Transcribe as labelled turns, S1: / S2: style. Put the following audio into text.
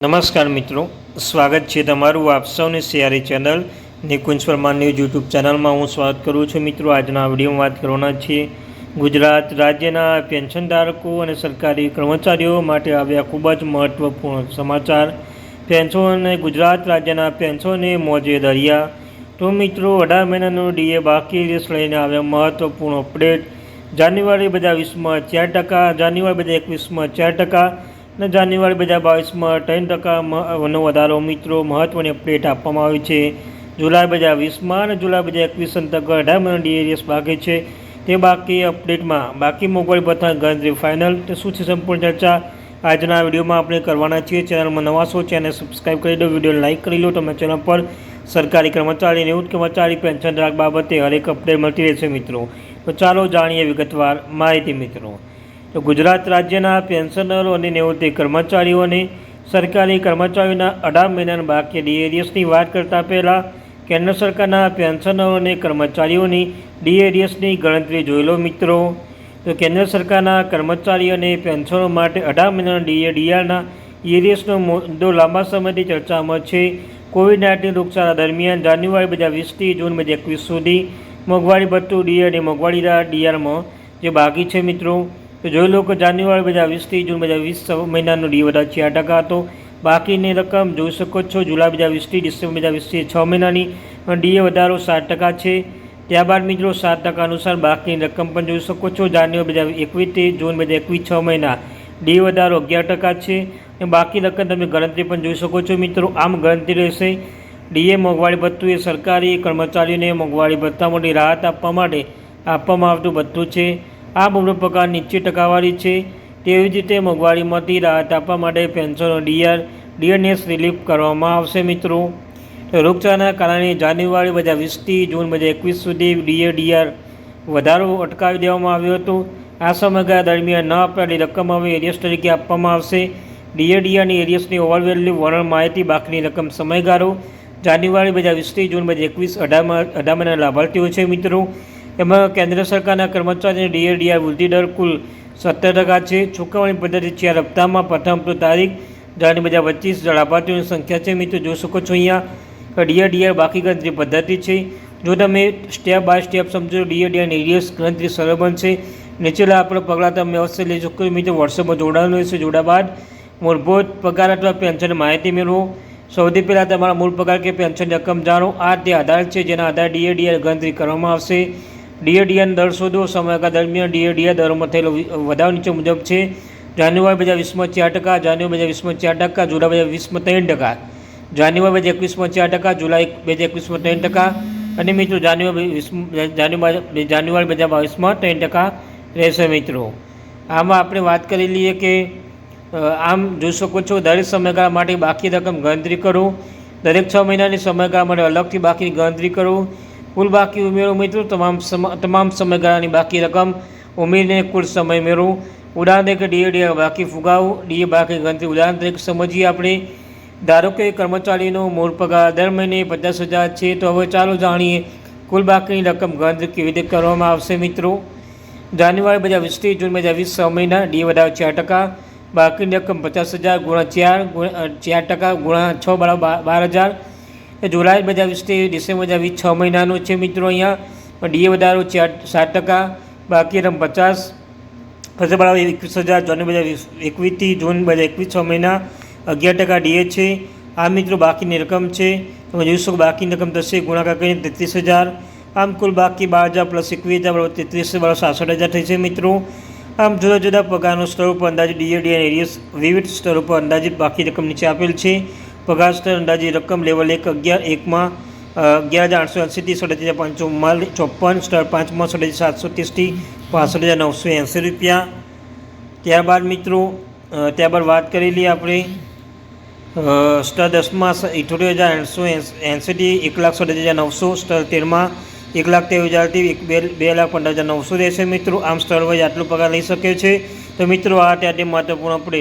S1: નમસ્કાર મિત્રો, સ્વાગત છે તમારું આપ સૌની સિયારી channel Nikunj Parmar news YouTube ચેનલમાં. હું સ્વાગત કરું છું મિત્રો, આજના વિડીયોમાં વાત કરવાના છીએ ગુજરાત રાજ્યના પેન્શનધારકો અને સરકારી કર્મચારીઓ માટે આવ્યા ખૂબ જ મહત્વપૂર્ણ સમાચાર. પેન્શન અને ગુજરાત રાજ્યના પેન્શને મોજે દરિયા. તો મિત્રો, અઢાર મહિનાનું ડીએ બાકી રેસ લઈને આવ્યા મહત્વપૂર્ણ અપડેટ. જાન્યુઆરી બધા વીસમાં ચાર ટકા, જાન્યુઆરી બધા એકવીસમાં ચાર ટકા અને જાન્યુઆરી બે હજાર બાવીસમાં ત્રણ ટકાનો વધારો મિત્રો મહત્ત્વની અપડેટ આપવામાં આવી છે. જુલાઈ બે હજાર વીસમાં અને જુલાઈ બે હજાર એકવીસ અંતર્ગત અઢાર મહિના ડીએરીએસ બાકી છે. તે બાકી અપડેટમાં બાકી મોબાઈલ બધા ગણતરી ફાઇનલ તે શું છે સંપૂર્ણ ચર્ચા? આજના વિડીયોમાં આપણે કરવાના છીએ. ચેનલમાં નવા છો ચેનલ સબસ્ક્રાઈબ કરી દો. વીડિયો લાઇક કરી લો. તમે ચેનલ પર સરકારી કર્મચારી નિવૃત્ત કર્મચારી પેન્શન ધારક બાબતે હરેક અપડેટ મળતી રહેશે મિત્રો. તો ચાલો જાણીએ વિગતવાર માહિતી મિત્રો. તો ગુજરાત રાજ્યના પેન્શનરો અને નિવૃત્તિ કર્મચારીઓને સરકારી કર્મચારીઓના અઢાર મહિનાના બાકી ડીએડીએસની વાત કરતાં પહેલાં કેન્દ્ર સરકારના પેન્શનરો અને કર્મચારીઓની ડીએડીએસની ગણતરી જોઈ લો મિત્રો. તો કેન્દ્ર સરકારના કર્મચારીઓ અને પેન્શનો માટે અઢાર મહિનાના ડીએડીઆરના ઈડીએસનો મુદ્દો લાંબા સમયથી ચર્ચામાં છે. કોવિડ નાઇન્ટીન રોગચાળા દરમિયાન જાન્યુઆરી બે હજાર વીસથી જૂન બે હજાર એકવીસ સુધી મોંઘવારી ભથ્થું ડીએ અને મોંઘવારી ડીઆરમાં જે બાકી છે મિત્રો. તો જોઈ લો કે જાન્યુઆરી બે હજાર વીસથી જૂન બે હજાર વીસ મહિનાનો ડી વધારે ચાર ટકા હતો બાકીની રકમ જોઈ શકો છો, જુલાઈ બે હજાર વીસથી ડિસેમ્બર બે હજાર વીસથી છ મહિનાની ડીએ વધારો સાત ટકા છે. ત્યારબાદ મિત્રો સાત ટકા અનુસાર બાકીની રકમ પણ જોઈ શકો છો, જાન્યુઆરી બે હજાર એકવીસથી જૂન બે એકવીસ છ મહિના ડી વધારો અગિયાર ટકા છે. અને બાકી રકમ તમે ગણતરી પણ જોઈ શકો છો મિત્રો, આમ ગણતરી રહેશે. ડીએ મોંઘવારી ભથ્થું એ સરકારી કર્મચારીઓને મોંઘવારી ભથ્થામાંથી રાહત આપવા માટે આપવામાં આવતું ભથ્થું છે. આ બમણો પગાર નીચી ટકાવારી છે. તેવી જ રીતે મોંઘવારીમાંથી રાહત આપવા માટે પેન્શનો ડીઆર, ડીએનએસ રિલીફ કરવામાં આવશે મિત્રો. રોગચાળાના કારણે જાન્યુઆરી બે હજાર વીસથી જૂન બે હજાર એકવીસ સુધી ડીએ, ડીઆર વધારો અટકાવી દેવામાં આવ્યો હતો. આ સમયગાળા દરમિયાન ન આપેલી રકમ હવે એરિયસ તરીકે આપવામાં આવશે. ડીએડીઆરની એરિયસની ઓવરવેલ્યુ વર્ણન માહિતી બાકીની રકમ સમયગાળો. જાન્યુઆરી બે હજાર વીસથી જૂન બે હજાર એકવીસ અઢારમાં અઢારમાંના લાભાર્થીઓ છે મિત્રો. એમાં કેન્દ્ર સરકારના કર્મચારીને ડીએડીઆર વૃદ્ધિ દર કુલ સત્તર ટકા છે. ચૂકવણી પદ્ધતિ ચાર હપ્તામાં પ્રથમ તો તારીખ જાન્યુ બે હજાર પચીસ લાભાર્થીઓની સંખ્યા છે. મિત્રો, જોઈ શકો છો અહીંયા ડીએડીઆર બાકી ગણતરી પદ્ધતિ છે. જો તમે સ્ટેપ બાય સ્ટેપ સમજો ડીએડીઆર એરિયસ ગણતરી સરળ બનશે. નીચેલા આપણે પગલાં તમે અવશ્ય લઈ શકો મિત્રો, વોટ્સએપમાં જોડાવાનું રહેશે. જોડા બાદ મૂળભૂત પગાર અથવા પેન્શન માહિતી મેળવો. સૌથી પહેલાં તમારા મૂળ પગાર કે પેન્શન રકમ જાણો. આ તે આધાર છે જેના આધારે ડીએડીઆર ગણતરી કરવામાં આવશે. ડીએડીઆર દર શોધો. સમયગાળા દરમિયાન ડીએડીએ દરોમાં થયેલો વધારો નીચે મુજબ છે. જાન્યુઆરી બજાર વીસમાં ચાર ટકા, જાન્યુઆરી બજાર વીસમાં ચાર ટકા, જુલાઈ બજાર વીસમાં ત્રણ ટકા. જાન્યુઆરી બે હજાર એકવીસમાં ચાર ટકા, જુલાઈ બે હજાર એકવીસમાં ત્રણ ટકા. અને મિત્રો, જાન્યુઆરી વીસ, જાન્યુઆરી જાન્યુઆરી બજાર બાવીસમાં ત્રણ ટકા રહેશે મિત્રો. આમાં આપણે વાત કરી લઈએ કે આમ જોઈ શકો છો, દરેક સમયગાળા માટે બાકી રકમ ગણતરી કરો. દરેક છ મહિનાની સમયગાળા માટે અલગથી બાકીની ગણતરી કરો. કુલ બાકી ઉમેરો મિત્રો, તમામ તમામ સમયગાળાની બાકી રકમ ઉમેરીને કુલ સમય મેળવો. ઉદાહરણ તરીકે ડીએ ડીએ બાકી ફુગાવો, ડીએ બાકી ગણતરી. ઉદાહરણ તરીકે સમજીએ આપણે, ધારો કે કર્મચારીનો મૂળ પગાર દર મહિને પચાસ હજાર છે, તો હવે ચાલો જાણીએ કુલ બાકીની રકમ ગણતરી કેવી રીતે કરવામાં આવશે મિત્રો. જાન્યુઆરી બે હજાર વીસથી જૂન બે હજાર વીસ છ મહિના, ડી વધારે ચાર ટકા, બાકીની રકમ પચાસ હજાર ગુણા ચાર ચાર ટકા ગુણા છ બરાબર બાર હજાર જુલાઈ બે હજાર વીસથી ડિસેમ્બર બે હજાર વીસ છ મહિનાનું છે મિત્રો અહીંયા. ડીએ વધારો છે સાત ટકા. બાકી રકમ પચાસ. પછી બરાબર એકવીસ હજાર. જાન્યુ બે હજાર વીસ એકવીસથી જૂન બે હજાર એકવીસ છ મહિના અગિયાર ટકા ડીએ છે. આ મિત્રો બાકીની રકમ છે. તમે જોઈ શકો બાકીની રકમ થશે ગુણાકાર કરીને તેત્રીસ હજાર. આમ કુલ બાકી બાર હજાર પ્લસ એકવીસ હજાર બરાબર તેત્રીસ બરાબર સાસઠ હજાર થશે મિત્રો. આમ જુદા જુદા પગારનું સ્તર ઉપર અંદાજિત ડીએડી અને એરિયસ વિવિધ સ્તર ઉપર અંદાજિત બાકી રકમ નીચે આપેલ છે. પગાર સ્તર અંદાજિત રકમ લેવલ એક અગિયાર એકમાં અગિયાર હજાર આઠસો એંસીથી સાડા હજાર પાંચસો ચોપન સ્તર પાંચમાં સાડા સાતસો ત્રીસથી પાસઠ હજાર નવસો એંસી રૂપિયા. ત્યારબાદ મિત્રો ત્યારબાદ વાત કરી લઈએ આપણે સ્તર દસમાં ઇઠોતેર હજાર આઠસો એંસીથી એક લાખ સાડા હજાર નવસો સ્તર તેરમાં એક લાખ ત્રેવીસ હજારથી એક બે બે લાખ પંદર હજાર નવસો રહેશે મિત્રો. આમ સ્તર વાઇઝ આટલો પગાર લઈ શકે છે. તો મિત્રો, આ ત્યાં મહત્વપૂર્ણ આપણે